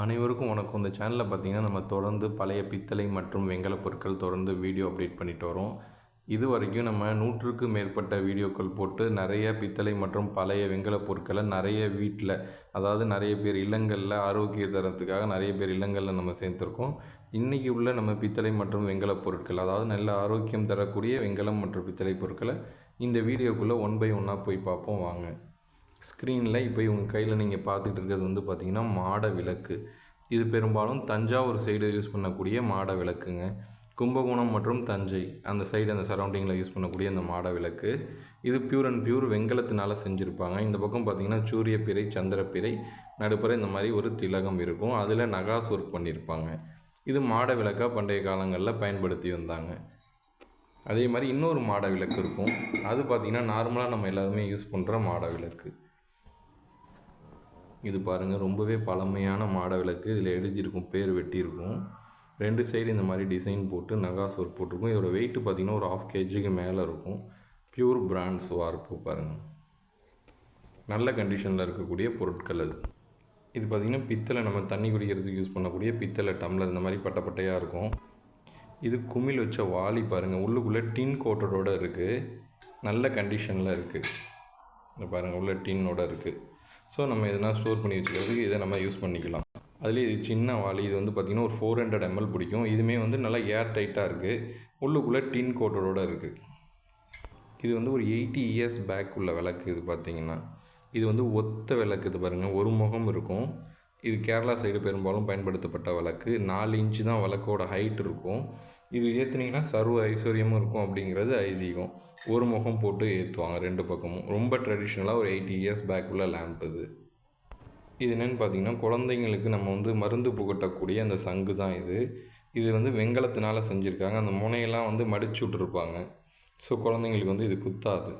அனைவருக்கும் வணக்கம். இந்த சேனலில் பார்த்தீங்கன்னா நம்ம தொடர்ந்து பழைய பித்தளை மற்றும் வெங்கல பொருட்கள் தொடர்ந்து வீடியோ அப்டேட் பண்ணிட்டு வரோம். இது வரைக்கும் நம்ம நூற்றுக்கு மேற்பட்ட வீடியோக்கள் போட்டு நிறைய பித்தளை மற்றும் பழைய வெங்கல பொருட்களை நிறைய வீட்டில் அதாவது நிறைய பேர் இல்லங்களில் ஆரோக்கிய தரத்துக்காக நிறைய பேர் இல்லங்களில் நம்ம சேர்த்துருக்கோம். இன்றைக்கி உள்ள நம்ம பித்தளை மற்றும் வெங்கல பொருட்கள் அதாவது நல்ல ஆரோக்கியம் தரக்கூடிய வெங்கலம் மற்றும் பித்தளை பொருட்களை இந்த வீடியோக்குள்ளே ஒன் பை ஒன்னாக போய் பார்ப்போம். வாங்க. ஸ்க்ரீனில் இப்போ இவங்க கையில் நீங்கள் பார்த்துட்டு இருக்கிறது வந்து பார்த்திங்கன்னா மாட விளக்கு. இது பெரும்பாலும் தஞ்சாவூர் சைடு யூஸ் பண்ணக்கூடிய மாட விளக்குங்க. கும்பகோணம் மற்றும் தஞ்சை அந்த சைடு அந்த சரௌண்டிங்கில் யூஸ் பண்ணக்கூடிய அந்த மாட விளக்கு. இது பியூர் அண்ட் பியூர் வெங்கலத்தினால் செஞ்சுருப்பாங்க. இந்த பக்கம் பார்த்திங்கன்னா சூரியப்பிறை சந்திரப்பிறை நடுப்புற இந்த மாதிரி ஒரு திலகம் இருக்கும். அதில் நகாஸ் ஒர்க் பண்ணியிருப்பாங்க இது மாட விளக்காக பண்டைய காலங்களில் பயன்படுத்தி வந்தாங்க. அதே மாதிரி இன்னொரு மாட விளக்கு இருக்கும். அது பார்த்திங்கன்னா நார்மலாக நம்ம எல்லாருமே யூஸ் பண்ணுற மாட விளக்கு. இது பாருங்கள் ரொம்பவே பழமையான மாட விளக்கு. இதில் எழுதியிருக்கும் பேர் வெட்டியிருக்கும். ரெண்டு சைடு இந்த மாதிரி டிசைன் போட்டு நகாஸ் ஒர்க் போட்டிருக்கும். இதோட வெயிட் பார்த்திங்கன்னா ஒரு ஆஃப் கேஜிக்கு மேலே இருக்கும். பியூர் பிராண்ட்ஸ் வார்ப்பு பாருங்கள் நல்ல கண்டிஷனில் இருக்கக்கூடிய பொருட்கள் அது. இது பார்த்திங்கன்னா பித்தளை நம்ம தண்ணி குடிக்கிறதுக்கு யூஸ் பண்ணக்கூடிய பித்தளை டம்ளர் இந்த மாதிரி பட்டை பட்டையாக இருக்கும். இது குமிழ் வச்ச வாளி பாருங்கள் உள்ளுக்குள்ளே டின் கோட்டரோட இருக்குது நல்ல கண்டிஷனில் இருக்குது இந்த பாருங்கள் உள்ள டின்னோட இருக்குது ஸோ நம்ம எதனா ஸ்டோர் பண்ணி வச்சுக்கிறதுக்கு இதை நம்ம யூஸ் பண்ணிக்கலாம். அதுலேயே இது சின்ன வாளி இது வந்து பார்த்திங்கன்னா ஒரு ஃபோர் ஹண்ட்ரட் எம்எல் பிடிக்கும். இதுவுமே வந்து நல்லா ஏர் டைட்டாக இருக்குது உள்ளுக்குள்ளே டின் கோட்டரோடு இருக்குது இது வந்து ஒரு எயிட்டி இயர்ஸ் பேக் உள்ள விளக்கு இது பார்த்திங்கன்னா இது வந்து ஒத்த விளக்கு இது பாருங்கள் ஒரு முகம் இருக்கும். இது கேரளா சைடு பெரும்பாலும் பயன்படுத்தப்பட்ட விளக்கு. நாலு இன்ச்சு தான் விளக்கோட ஹைட் இருக்கும். இது ஏற்றுனீங்கன்னா சர்வ ஐஸ்வர்யமும் இருக்கும் அப்படிங்கிறது ஐதீகம். ஒரு முகம் போட்டு ஏற்றுவாங்க ரெண்டு பக்கமும். ரொம்ப ட்ரெடிஷ்னலாக ஒரு எயிட்டி இயர்ஸ் பேக் உள்ள லேம்ப் இது. இது என்னென்னு பார்த்தீங்கன்னா குழந்தைங்களுக்கு நம்ம வந்து மருந்து புகட்டக்கூடிய அந்த சங்கு தான் இது. இது வந்து வெங்கலத்தினால் செஞ்சுருக்காங்க. அந்த முனையெல்லாம் வந்து மடிச்சு விட்ருப்பாங்க ஸோ குழந்தைங்களுக்கு வந்து இது குத்தாது.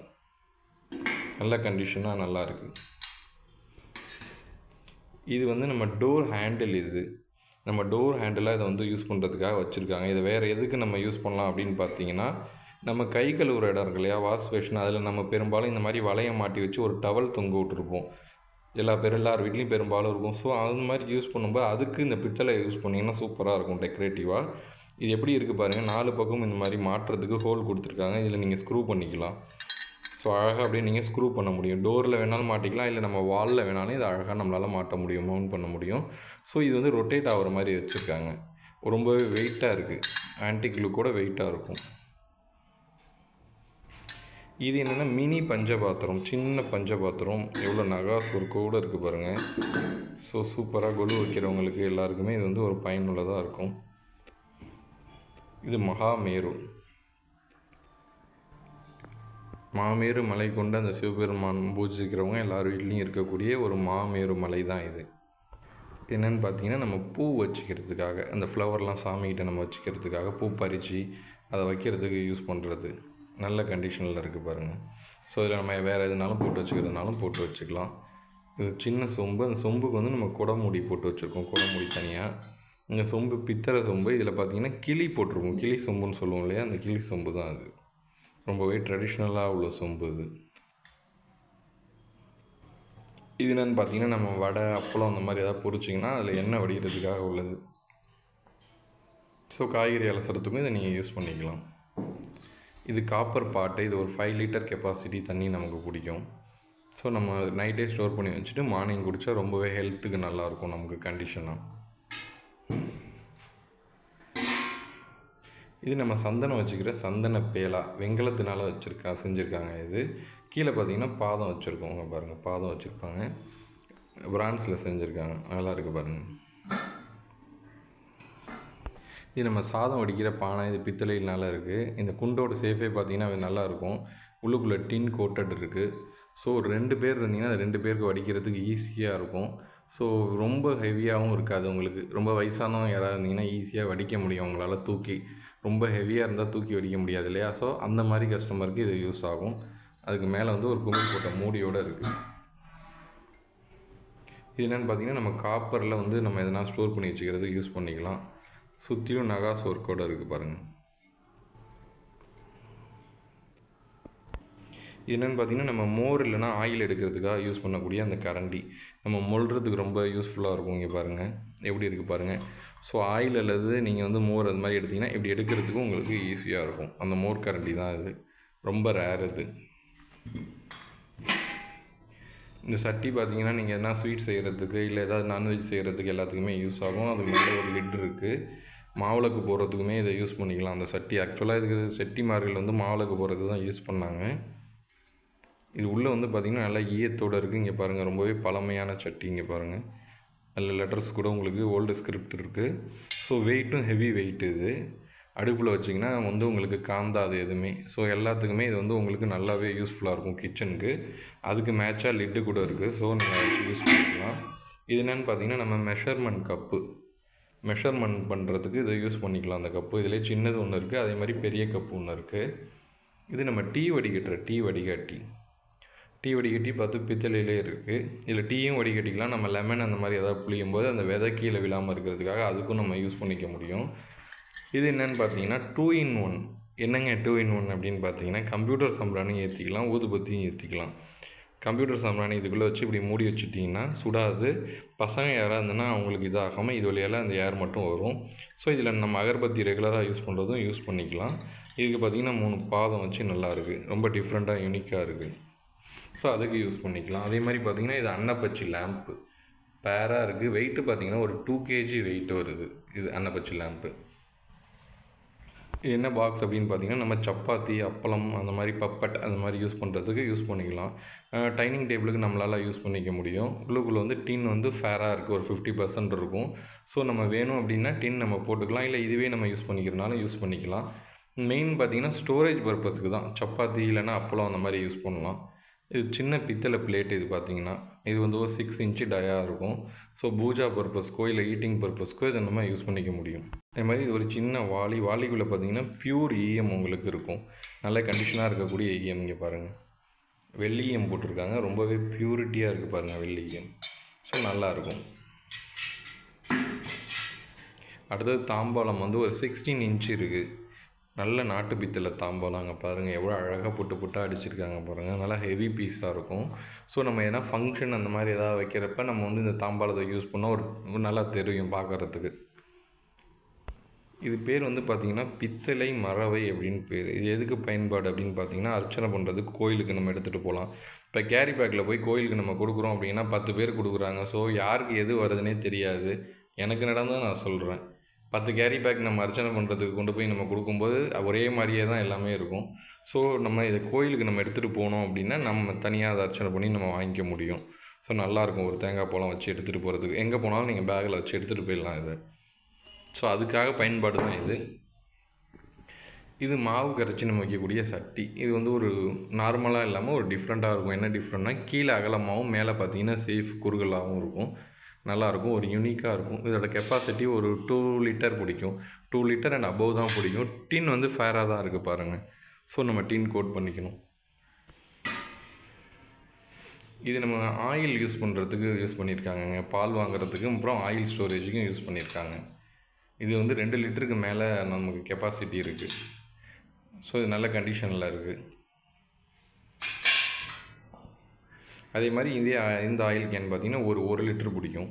நல்ல கண்டிஷனாக நல்லா இருக்குது இது வந்து நம்ம டோர் ஹேண்டில் இது. நம்ம டோர் ஹேண்டிலாக இதை வந்து யூஸ் பண்ணுறதுக்காக வச்சுருக்காங்க. இதை வேறு எதுக்கு நம்ம யூஸ் பண்ணலாம் அப்படின்னு பார்த்தீங்கன்னா நம்ம கை கழுவுற இடம் இருக்கு இல்லையா? வாஷ் பேஷன் அதில் நம்ம பெரும்பாலும் இந்த மாதிரி வளையம் மாட்டி வச்சு ஒரு டவல் தொங்க விட்டுருப்போம். எல்லா பேர் எல்லார் வீட்லேயும் பெரும்பாலும் இருக்கும். ஸோ அது மாதிரி யூஸ் பண்ணும்போது அதுக்கு இந்த பித்தளை யூஸ் பண்ணிங்கன்னா சூப்பராக இருக்கும் டெக்கரேட்டிவாக இது எப்படி இருக்குது பாருங்கள் நாலு பக்கம் இந்த மாதிரி மாட்டுறதுக்கு ஹோல் கொடுத்துருக்காங்க. இதில் நீங்கள் ஸ்க்ரூ பண்ணிக்கலாம். ஸோ அழகாக அப்படியே நீங்கள் ஸ்க்ரூ பண்ண முடியும். டோரில் வேணாலும் மாட்டிக்கலாம் இல்லை நம்ம வாலில் வேணாலும் இது அழகாக நம்மளால் மாட்ட முடியும் மவுண்ட் பண்ண முடியும். ஸோ இது வந்து ரொட்டேட் ஆகிற மாதிரி வச்சுருக்காங்க. ரொம்பவே வெயிட்டாக இருக்குது ஆன்டிக் லுக்கோட வெயிட்டாக இருக்கும். இது என்னென்னா மினி பஞ்சபாத்திரம் சின்ன பஞ்சபாத்திரம். எவ்வளோ நகாஸ் ஒரு கூட இருக்குது பாருங்கள் ஸோ சூப்பராக கொலு வைக்கிறவங்களுக்கு எல்லாருக்குமே இது வந்து ஒரு பயனுள்ளதாக இருக்கும். இது மகாமேரு மாமேறு மலை கொண்ட அந்த சிவபெருமான் பூஜிக்கிறவங்க எல்லார் வீட்லேயும் இருக்கக்கூடிய ஒரு மாமேரு மலை தான் இது. என்னென்னு பார்த்தீங்கன்னா நம்ம பூ வச்சுக்கிறதுக்காக அந்த ஃப்ளவர்லாம் சாமிகிட்ட நம்ம வச்சுக்கிறதுக்காக பூ பறித்து அதை வைக்கிறதுக்கு யூஸ் பண்ணுறது நல்ல கண்டிஷனில் இருக்குது பாருங்கள் ஸோ இதில் நம்ம வேறு எதுனாலும் போட்டு வச்சுக்கிறதுனாலும் போட்டு வச்சுக்கலாம். இது சின்ன சொம்பு. அந்த சொம்புக்கு வந்து நம்ம குடமுடி போட்டு வச்சுருக்கோம். குடமுடி தனியாக இந்த சொம்பு பித்தளை சொம்பு இதில் பார்த்தீங்கன்னா கிளி போட்டிருக்கோம். கிளி சொம்புன்னு சொல்லுவோம் இல்லையா? அந்த கிளி சொம்பு தான் அது. ரொம்பவே ட்ரெடிஷ்னலாக உள்ள சொம்பு இது. இது என்னென்னு பார்த்தீங்கன்னா நம்ம வடை அப்பளம் அந்த மாதிரி எதாவது பொரிச்சிங்கன்னா அதில் எண்ணெய் வடிகிறதுக்காக உள்ளது. ஸோ காய்கறி அலசுறதுக்கும் இதை நீங்கள் யூஸ் பண்ணிக்கலாம். இது காப்பர் பாட்டு இது ஒரு ஃபைவ் லிட்டர் கெப்பாசிட்டி தண்ணி நமக்கு பிடிக்கும் ஸோ நம்ம நைட்டே ஸ்டோர் பண்ணி வச்சுட்டு மார்னிங் குடித்தா ரொம்பவே ஹெல்த்துக்கு நல்லாயிருக்கும் நமக்கு கண்டிஷனாக இது நம்ம சந்தனம் வச்சுக்கிற சந்தன பேலா. வெங்கலத்தினால வச்சுருக்கா செஞ்சுருக்காங்க இது. கீழே பார்த்தீங்கன்னா பாதம் வச்சுருக்கோங்க பாருங்கள் பாதம் வச்சுருப்பாங்க. பிரான்ஸில் செஞ்சுருக்காங்க. நல்லா இருக்குது பாருங்கள் இது நம்ம சாதம் வடிக்கிற பானை இது பித்தளையினால் இருக்குது இந்த குண்டோட சேஃபே பார்த்தீங்கன்னா அது நல்லாயிருக்கும் உள்ளுக்குள்ளே டின் கோட்டட் இருக்குது ஸோ ரெண்டு பேர் இருந்தீங்கன்னா ரெண்டு பேருக்கு வடிக்கிறதுக்கு ஈஸியாக இருக்கும். ஸோ ரொம்ப ஹெவியாகவும் இருக்காது உங்களுக்கு. ரொம்ப வயசானவங்க யாராவது இருந்தீங்கன்னா ஈஸியாக வடிக்க முடியும். அவங்களால தூக்கி. ரொம்ப ஹெவியாக இருந்தால் தூக்கி வடிக்க முடியாது இல்லையா? ஸோ அந்த மாதிரி கஸ்டமருக்கு இது யூஸ் ஆகும். அதுக்கு மேலே வந்து ஒரு குமிழ் போட்ட மூடியோடு இருக்குது இது என்னென்னு பார்த்தீங்கன்னா நம்ம காப்பரில் வந்து நம்ம எதனா ஸ்டோர் பண்ணி வச்சுக்கிறதுக்கு யூஸ் பண்ணிக்கலாம். சுற்றியும் நகாஸ் ஒர்க்கோடு இருக்குது பாருங்கள் என்னென்னு பார்த்தீங்கன்னா நம்ம மோர் இல்லைனா ஆயில் எடுக்கிறதுக்காக யூஸ் பண்ணக்கூடிய அந்த கரண்டி. நம்ம மொழுறதுக்கு ரொம்ப யூஸ்ஃபுல்லாக இருக்கும் இங்கே பாருங்கள் எப்படி இருக்குது பாருங்கள் ஸோ ஆயில் அல்லது நீங்கள் வந்து மோர் அது மாதிரி எடுத்திங்கன்னா இப்படி எடுக்கிறதுக்கும் உங்களுக்கு ஈஸியாக இருக்கும். அந்த மோர் கரண்டி தான் இது. ரொம்ப ரேர் இது. இந்த சட்டி பார்த்தீங்கன்னா நீங்கள் எதனா ஸ்வீட் செய்கிறதுக்கு இல்லை ஏதாவது நான்வெஜ் செய்கிறதுக்கு எல்லாத்துக்குமே யூஸ் ஆகும். அது மேலே ஒரு லிட் இருக்குது மாவிளக்கு போகிறதுக்குமே இதை யூஸ் பண்ணிக்கலாம். அந்த சட்டி ஆக்சுவலாக இதுக்கு செட்டிமார்கள் வந்து மாவிளக்கு போகிறதுக்கு தான் யூஸ் பண்ணாங்க. இது உள்ளே வந்து பார்த்திங்கன்னா நல்லா ஈயத்தோடு இருக்குது இங்கே பாருங்கள் ரொம்பவே பழமையான சட்டி இங்கே பாருங்கள் நல்ல லெட்டர்ஸ் கூட உங்களுக்கு ஓல்டு ஸ்கிரிப்ட் இருக்குது ஸோ வெயிட்டும் ஹெவி வெயிட் இது. அடுப்பில் வச்சிங்கன்னா வந்து உங்களுக்கு காந்தாது எதுவுமே. ஸோ எல்லாத்துக்குமே இது வந்து உங்களுக்கு நல்லாவே யூஸ்ஃபுல்லாக இருக்கும் கிச்சனுக்கு அதுக்கு மேட்சாக லிட்டு கூட இருக்குது ஸோ நீங்கள் யூஸ் பண்ணிக்கலாம். இது என்னென்னு பார்த்தீங்கன்னா நம்ம மெஷர்மெண்ட் கப்பு மெஷர்மெண்ட் பண்ணுறதுக்கு இதை யூஸ் பண்ணிக்கலாம் அந்த கப்பு இதிலே சின்னது ஒன்று இருக்குது அதே மாதிரி பெரிய கப்பு ஒன்று இருக்குது இது நம்ம டீ வடிகட்டுற டீ வடிகாட்டி. டீ வடிகட்டி பார்த்து பித்தளையிலே இருக்குது இதில் டீயும் வடிகட்டிக்கலாம். நம்ம லெமன் அந்த மாதிரி ஏதாவது புளியும் போது அந்த விதை கீழே விழாமல் இருக்கிறதுக்காக அதுக்கும் நம்ம யூஸ் பண்ணிக்க முடியும். இது என்னென்னு பார்த்தீங்கன்னா டூ இன் ஒன் என்னங்க டூ இன் ஒன் அப்படின்னு பார்த்தீங்கன்னா கம்ப்யூட்டர் சாம்பிராணியும் ஏற்றிக்கலாம் ஊதுபத்தியும் ஏற்றிக்கலாம் கம்ப்யூட்டர் சாம்பிராணி இதுக்குள்ளே வச்சு இப்படி மூடி வச்சுட்டிங்கன்னா சுடாது. பசங்க யாராக இருந்ததுன்னா அவங்களுக்கு இதாகாமல் இது வழியால் அந்த ஏர் மட்டும் வரும். ஸோ இதில் நம்ம அகர்பத்தி ரெகுலராக யூஸ் பண்ணுறதும் யூஸ் பண்ணிக்கலாம். இதுக்கு பார்த்திங்கன்னா மூணு பாதம் வச்சு நல்லாயிருக்கு ரொம்ப டிஃப்ரெண்ட்டாக யூனிக்காக இருக்குது ஸோ அதுக்கு யூஸ் பண்ணிக்கலாம். அதே மாதிரி பார்த்திங்கன்னா இது அன்னப்பச்சி லேம்ப்பு பேராக இருக்குது வெயிட்டு பார்த்திங்கன்னா ஒரு டூ கேஜி வெயிட் வருது. இது அன்னப்பச்சி லேம்ப்பு என்ன பாக்ஸ் அப்படின்னு பார்த்தீங்கன்னா நம்ம சப்பாத்தி அப்பளம் அந்த மாதிரி பப்பட் அந்த மாதிரி யூஸ் பண்ணுறதுக்கு யூஸ் பண்ணிக்கலாம். டைனிங் டேபிளுக்கு நம்மளால் யூஸ் பண்ணிக்க முடியும். உள்ளுக்குள்ளே வந்து டின் வந்து ஃபேராக இருக்குது ஒரு ஃபிஃப்டி பர்சன்ட் இருக்கும். ஸோ நம்ம வேணும் அப்படின்னா டின் நம்ம போட்டுக்கலாம். இல்லை இதுவே நம்ம யூஸ் பண்ணிக்கிறனால யூஸ் பண்ணிக்கலாம். மெயின் பார்த்தீங்கன்னா ஸ்டோரேஜ் பர்பஸ்க்கு தான். சப்பாத்தி இல்லைன்னா அப்பளம் அந்த மாதிரி யூஸ் பண்ணலாம். இது சின்ன பித்தளை பிளேட் இது பார்த்தீங்கன்னா இது வந்து ஒரு சிக்ஸ் இன்ச்சு டயாக இருக்கும். ஸோ பூஜா பர்பஸ்க்கோ இல்லை ஈட்டிங் பர்பஸ்க்கோ இதை நம்ம யூஸ் பண்ணிக்க முடியும். அதே மாதிரி இது ஒரு சின்ன வாளி வாளிக்குள்ளே பார்த்தீங்கன்னா பியூர் ஈஎம் உங்களுக்கு இருக்கும். நல்ல கண்டிஷனாக இருக்கக்கூடிய ஈஎம் இங்கே பாருங்கள் வெள்ளியம் போட்டிருக்காங்க. ரொம்பவே பியூரிட்டியாக இருக்குது பாருங்கள் வெள்ளி ஈயம் ஸோ நல்லாயிருக்கும் அடுத்தது தாம்பாளம் வந்து ஒரு சிக்ஸ்டீன் இன்ச் இருக்குது நல்ல நாட்டு பித்தளை தாம்பாளம் அங்கே பாருங்கள் எவ்வளோ அழகாக புட்டு புட்டாக அடிச்சிருக்காங்க பாருங்கள் நல்லா ஹெவி பீஸாக இருக்கும். ஸோ நம்ம எதனா ஃபங்க்ஷன் அந்த மாதிரி எதாவது வைக்கிறப்ப நம்ம வந்து இந்த தாம்பாளத்தை யூஸ் பண்ணால் ஒரு நல்லா தெரியும் பார்க்குறதுக்கு இது பேர் வந்து பார்த்திங்கன்னா பித்தளை மறவை அப்படின்னு பேர். இது எதுக்கு பயன்பாடு அப்படின்னு பார்த்தீங்கன்னா அர்ச்சனை பண்ணுறதுக்கு கோயிலுக்கு நம்ம எடுத்துகிட்டு போகலாம் இப்போ கேரி பேக்கில் போய் கோயிலுக்கு நம்ம கொடுக்குறோம் அப்படின்னா பத்து பேர் கொடுக்குறாங்க. ஸோ யாருக்கு எது வருதுன்னே தெரியாது. எனக்கு நடந்தால் நான் சொல்கிறேன் பத்து கேரி பேக் நம்ம அர்ச்சனை பண்ணுறதுக்கு கொண்டு போய் நம்ம கொடுக்கும்போது ஒரே மாதிரியே தான் எல்லாமே இருக்கும். ஸோ நம்ம இதை கோயிலுக்கு நம்ம எடுத்துகிட்டு போனோம் அப்படின்னா நம்ம தனியாக அதை அர்ச்சனை பண்ணி நம்ம வாங்கிக்க முடியும். ஸோ நல்லாயிருக்கும். ஒரு தேங்காய் பழம் வச்சு எடுத்துகிட்டு போகிறதுக்கு எங்கே போனாலும் நீங்கள் பேக்கில் வச்சு எடுத்துகிட்டு போயிடலாம் இதை. ஸோ அதுக்காக பயன்பாடு தான் இது. இது மாவு கரைச்சி நம்ம வைக்கக்கூடிய சட்டி. இது வந்து ஒரு நார்மலாக இல்லாமல் ஒரு டிஃப்ரெண்ட்டாக இருக்கும். என்ன டிஃப்ரெண்ட்னா கீழே அகலமாகவும் மேலே பார்த்தீங்கன்னா சேஃப் குறுகலாகவும் இருக்கும். நல்லாயிருக்கும் ஒரு யூனிக்காக இருக்கும். இதோட கெப்பாசிட்டி ஒரு டூ லிட்டர் பிடிக்கும். டூ லிட்டர் அண்ட் அபவ் தான் பிடிக்கும். டின் வந்து ஃபேராக தான் இருக்குது பாருங்கள் ஸோ நம்ம டின் கோட் பண்ணிக்கணும். இது நம்ம ஆயில் யூஸ் பண்ணுறதுக்கு யூஸ் பண்ணியிருக்காங்கங்க பால் வாங்குறதுக்கு அப்புறம் ஆயில் ஸ்டோரேஜுக்கும் யூஸ் பண்ணியிருக்காங்க இது வந்து ரெண்டு லிட்டருக்கு மேலே நமக்கு கெப்பாசிட்டி இருக்குது ஸோ இது நல்ல கண்டிஷனில் இருக்குது அதே மாதிரி இதே இந்த ஆயில் கேன் பார்த்திங்கன்னா ஒரு ஒரு லிட்டர் பிடிக்கும்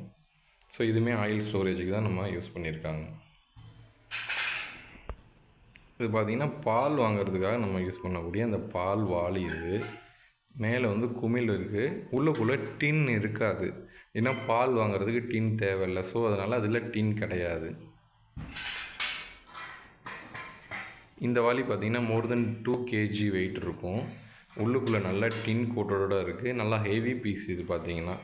ஸோ இதுவுமே ஆயில் ஸ்டோரேஜுக்கு தான் நம்ம யூஸ் பண்ணியிருக்காங்க. இது பார்த்திங்கன்னா பால் வாங்குறதுக்காக நம்ம யூஸ் பண்ணக்கூடிய அந்த பால் வாளி இது. மேலே வந்து குமிழ் இருக்குது உள்ளுக்குள்ளே டின் இருக்காது. ஏன்னா பால் வாங்குறதுக்கு டின் தேவையில்லை. ஸோ அதனால் அதில் டின் கிடையாது. இந்த வாளி பார்த்திங்கன்னா more than two kg weight இருக்கும். உள்ளுக்குள்ளே நல்லா டின் கோட்டோட இருக்குது நல்லா ஹெவி பீஸ் இது பார்த்தீங்கன்னா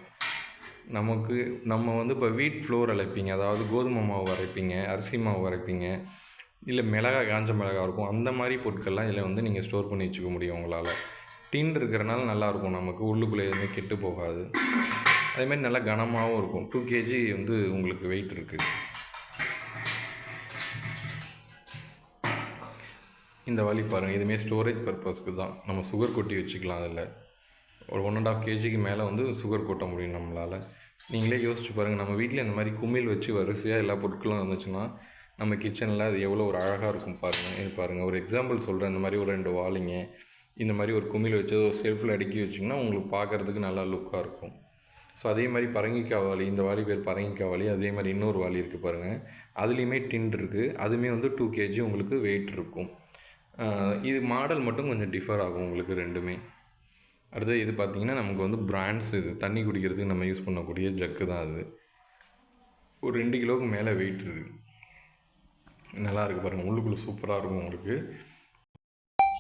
நமக்கு நம்ம வந்து இப்போ வீட் ஃப்ளோர் அரைப்பீங்க. அதாவது கோதுமை மாவு அரைப்பீங்க அரிசி மாவு அரைப்பீங்க. இல்லை மிளகா காஞ்ச மிளகா இருக்கும். அந்த மாதிரி பொருட்கள்லாம் இதில் வந்து நீங்கள் ஸ்டோர் பண்ணி வச்சுக்க முடியும் உங்களால். டின் இருக்கிறனால நல்லாயிருக்கும் நமக்கு. உள்ளுக்குள்ளே எதுவுமே கெட்டு போகாது. அதேமாதிரி நல்லா கனமாகவும் இருக்கும். டூ கேஜி வந்து உங்களுக்கு வெயிட் இருக்குது இந்த வழி பாருங்கள் இதுமாரி ஸ்டோரேஜ் பர்பஸ்க்கு தான். நம்ம சுகர் கொட்டி வச்சுக்கலாம் அதில். ஒரு ஒன் அண்ட் ஆஃப் கேஜிக்கு மேலே வந்து சுகர் கொட்ட முடியும் நம்மளால். நீங்களே யோசிச்சு பாருங்கள் நம்ம வீட்டில் இந்த மாதிரி குமிழ் வச்சு வரிசையாக எல்லா பொருட்களும் இருந்துச்சுன்னா நம்ம கிச்சனில் அது எவ்வளோ ஒரு அழகாக இருக்கும் பாருங்கள் இது பாருங்கள் ஒரு எக்ஸாம்பிள் சொல்கிறேன் இந்த மாதிரி ஒரு ரெண்டு வாளிங்க இந்த மாதிரி ஒரு குமிழ் வச்சு ஒரு செல்ஃபில் அடுக்கி வச்சிங்கன்னா உங்களுக்கு பார்க்குறதுக்கு நல்லா லுக்காக இருக்கும். ஸோ அதே மாதிரி பரங்கிக்காய் வாலி இந்த வாலி பேர் பரங்கிக்காய் வாலி அதே மாதிரி இன்னொரு வாலி இருக்குது பாருங்கள் அதுலேயுமே டின் இருக்குது அதுவுமே வந்து டூ கேஜி உங்களுக்கு வெயிட் இருக்கும். இது மாடல் மட்டும் கொஞ்சம் டிஃபர் ஆகும் உங்களுக்கு ரெண்டுமே. அடுத்து இது பார்த்திங்கன்னா நமக்கு வந்து பிராண்ட்ஸ் இது. தண்ணி குடிக்கிறதுக்கு நம்ம யூஸ் பண்ணக்கூடிய ஜக்கு தான் அது. ஒரு ரெண்டு கிலோவுக்கு மேலே வெயிட் இருக்குது நல்லா இருக்குது பாருங்கள் உள்ளுக்குள்ளே சூப்பராக இருக்கும் உங்களுக்கு.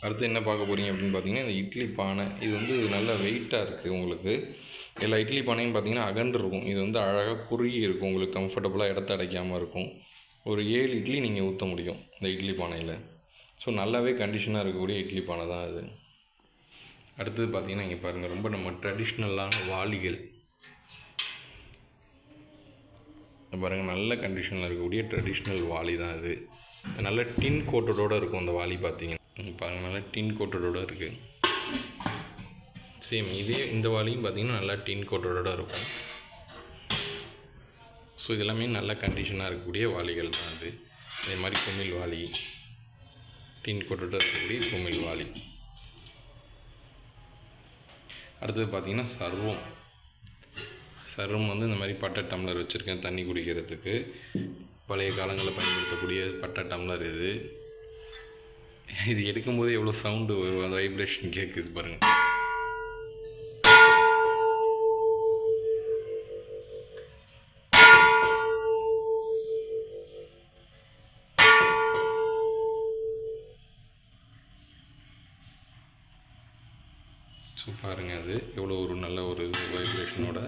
அடுத்து என்ன பார்க்க போகிறீங்க அப்படின்னு பார்த்தீங்கன்னா இந்த இட்லி பானை. இது வந்து நல்ல வெயிட்டாக இருக்குது உங்களுக்கு. எல்லா இட்லி பானையும் பார்த்தீங்கன்னா அகன்று இருக்கும். இது வந்து அழகாக குறுகி இருக்கும். உங்களுக்கு கம்ஃபர்டபுளாக இடத்த அடைக்காமல் இருக்கும். ஒரு ஏழு இட்லி நீங்கள் ஊற்ற முடியும் இந்த இட்லி பானையில். ஸோ நல்லாவே கண்டிஷனாக இருக்கக்கூடிய இட்லி பானை தான் அது. அடுத்தது பார்த்தீங்கன்னா இங்கே பாருங்கள் ரொம்ப நம்ம ட்ரெடிஷ்னலான வாளிகள். பாருங்கள் நல்ல கண்டிஷனில் இருக்கக்கூடிய ட்ரெடிஷ்னல் வாளி தான் இது நல்ல டின் கோட்டடோடு இருக்கும் அந்த வாளி பார்த்தீங்கன்னா பாருங்கள் நல்லா டின் கோட்டடோடு இருக்குது சேம் இதே இந்த வாளியும் பார்த்திங்கன்னா நல்லா டின் கோட்டடோடு இருக்கும். ஸோ இதெல்லாமே நல்ல கண்டிஷனாக இருக்கக்கூடிய வாளிகள் தான் அது. அதே மாதிரி குமிழ் வாளி டின் கோட்டோட இருக்கக்கூடிய குமிழ் வாளி அடுத்தது பார்த்திங்கன்னா சர்வம். சர்வம் வந்து இந்த மாதிரி பட்டை டம்ளர் வச்சுருக்கேன் தண்ணி குடிக்கிறதுக்கு. பழைய காலங்களில் பயன்படுத்தக்கூடிய பட்டை டம்ளர் இது. இது எடுக்கும்போது எவ்வளோ சவுண்டு அந்த வைப்ரேஷன் கேட்குது பாருங்கள் ஸோ பாருங்கள் அது. எவ்வளோ ஒரு நல்ல ஒரு வைப்ரேஷனோட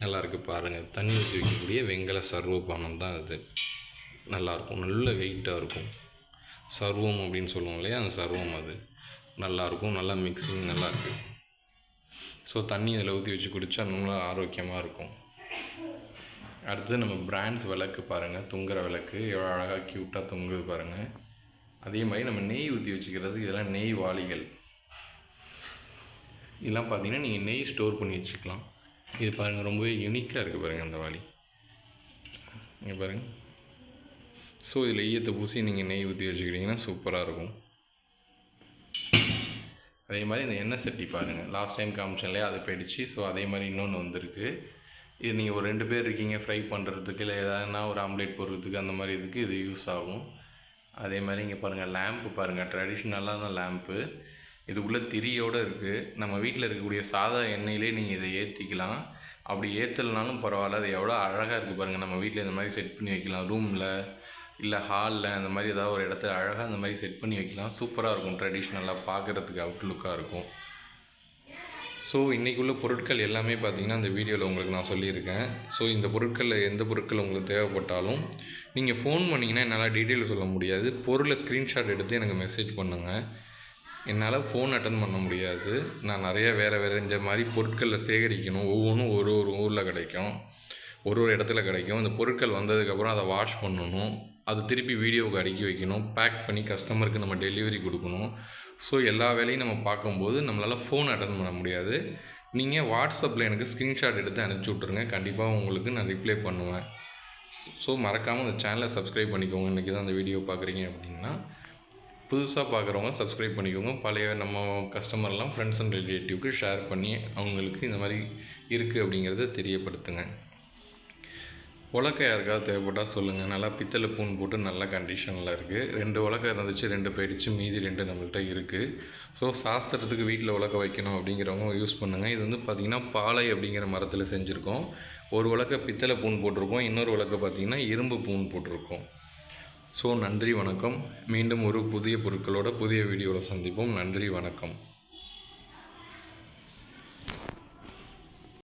நல்லாயிருக்கு பாருங்கள் தண்ணி ஊற்றி வைக்கக்கூடிய வெங்கல சர்வ பானம் தான் அது. நல்லாயிருக்கும் நல்ல வெயிட்டாக இருக்கும். சர்வம் அப்படின்னு சொல்லுவோம் இல்லையா? அந்த சர்வம் அது. நல்லாயிருக்கும் நல்லா மிக்சிங் நல்லாயிருக்கு ஸோ தண்ணி அதில் ஊற்றி வச்சு குடித்தா நல்லா ஆரோக்கியமாக இருக்கும். அடுத்தது நம்ம பிராண்ட்ஸ் விளக்கு பாருங்கள் தொங்குற விளக்கு. எவ்வளோ அழகாக க்யூட்டாக தொங்குது பாருங்கள் அதே மாதிரி நம்ம நெய் ஊற்றி வச்சுக்கிறது. இதெல்லாம் நெய் வாளிகள். இதெல்லாம் பார்த்தீங்கன்னா நீங்கள் நெய் ஸ்டோர் பண்ணி வச்சுக்கலாம். இது பாருங்கள் ரொம்பவே யூனிக்காக இருக்குது பாருங்கள் அந்த வாளி. இங்கே பாருங்கள் ஸோ இதில் ஈயத்தை பூசி நீங்கள் நெய் ஊற்றி வச்சுக்கிட்டிங்கன்னா சூப்பராக இருக்கும். அதே மாதிரி இந்த எண்ணெய் சட்டி பாருங்கள் லாஸ்ட் டைம் காமிச்சேன்லையே அது போயிடுச்சு. ஸோ அதே மாதிரி இன்னொன்று வந்திருக்கு. இது நீங்கள் ஒரு ரெண்டு பேர் இருக்கீங்க ஃப்ரை பண்ணுறதுக்கு இல்லை எதாவதுனா ஒரு ஆம்லேட் போடுறதுக்கு அந்த மாதிரி இதுக்கு இது யூஸ் ஆகும். அதே மாதிரி இங்கே பாருங்கள் லேம்ப்பு பாருங்கள் ட்ரெடிஷ்னலான லேம்ப்பு இது உள்ள திரியோடு இருக்குது நம்ம வீட்டில் இருக்கக்கூடிய சாதா எண்ணெயிலே நீங்கள் இதை ஏற்றிக்கலாம் அப்படி ஏற்றலைனாலும் பரவாயில்ல. அது எவ்வளோ அழகாக இருக்குது பாருங்கள் நம்ம வீட்டில் இந்த மாதிரி செட் பண்ணி வைக்கலாம். ரூமில் இல்லை ஹாலில் அந்த மாதிரி ஏதாவது ஒரு இடத்துல அழகாக அந்த மாதிரி செட் பண்ணி வைக்கலாம். சூப்பராக இருக்கும். ட்ரெடிஷ்னலாக பார்க்குறதுக்கு அவுட்லுக்காக இருக்கும். ஸோ இன்றைக்குள்ள பொருட்கள் எல்லாமே பார்த்தீங்கன்னா அந்த வீடியோவில் உங்களுக்கு நான் சொல்லியிருக்கேன். ஸோ இந்த பொருட்களில் எந்த பொருட்கள் உங்களுக்கு தேவைப்பட்டாலும் நீங்கள் ஃபோன் பண்ணிங்கன்னா என்னால் டீட்டெயில் சொல்ல முடியாது. பொருளை ஸ்க்ரீன்ஷாட் எடுத்து எனக்கு மெசேஜ் பண்ணுங்கள் என்னால் ஃபோன் அட்டன் பண்ண முடியாது. நான் நிறைய வேறு வேறு இந்த மாதிரி பொருட்களை சேகரிக்கணும். ஒவ்வொன்றும் ஒரு ஒரு ஊரில் கிடைக்கும். ஒரு ஒரு இடத்துல கிடைக்கும். இந்த பொருட்கள் வந்ததுக்கப்புறம் அதை வாஷ் பண்ணணும். அது திருப்பி வீடியோவுக்கு அடுக்கி வைக்கணும். பேக் பண்ணி கஸ்டமருக்கு நம்ம டெலிவரி கொடுக்கணும். ஸோ எல்லா வேலையும் நம்ம பார்க்கும்போது நம்மளால் ஃபோன் அட்டன் பண்ண முடியாது. நீங்கள் வாட்ஸ்அப்பில் எனக்கு ஸ்க்ரீன்ஷாட் எடுத்து அனுப்பிச்சி விட்ருங்க கண்டிப்பாக உங்களுக்கு நான் ரிப்ளை பண்ணுவேன். ஸோ மறக்காமல் இந்த சேனலை சப்ஸ்கிரைப் பண்ணிக்கோங்க. இன்றைக்கி தான் அந்த வீடியோ பார்க்குறீங்க அப்படின்னா. புதுசாக பார்க்குறவங்க சப்ஸ்கிரைப் பண்ணிக்கோங்க. பழைய நம்ம கஸ்டமர்லாம் ஃப்ரெண்ட்ஸ் அண்ட் ரிலேட்டிவ்க்கு ஷேர் பண்ணி அவங்களுக்கு இந்த மாதிரி இருக்குது அப்படிங்கிறத தெரியப்படுத்துங்க. உலக்கை யாருக்காவது தேவைப்பட்டால் சொல்லுங்கள் நல்லா பித்தளை பூன் போட்டு நல்ல கண்டிஷனில் இருக்குது ரெண்டு உலக்கை இருந்துச்சு ரெண்டு போயிடுச்சு மீதி ரெண்டு நம்மள்கிட்ட இருக்குது ஸோ சாஸ்திரத்துக்கு வீட்டில் உலக்க வைக்கணும் அப்படிங்கிறவங்க யூஸ் பண்ணுங்கள் இது வந்து பார்த்திங்கன்னா பாலை அப்படிங்கிற மரத்தில் செஞ்சுருக்கோம். ஒரு உலக்க பித்தளை பூன் போட்டிருக்கோம். இன்னொரு உலக்கை பார்த்திங்கன்னா இரும்பு பூன் போட்டிருக்கோம். ஸோ நன்றி வணக்கம். மீண்டும் ஒரு புதிய பொருட்களோட புதிய வீடியோவில் சந்திப்போம். நன்றி வணக்கம்.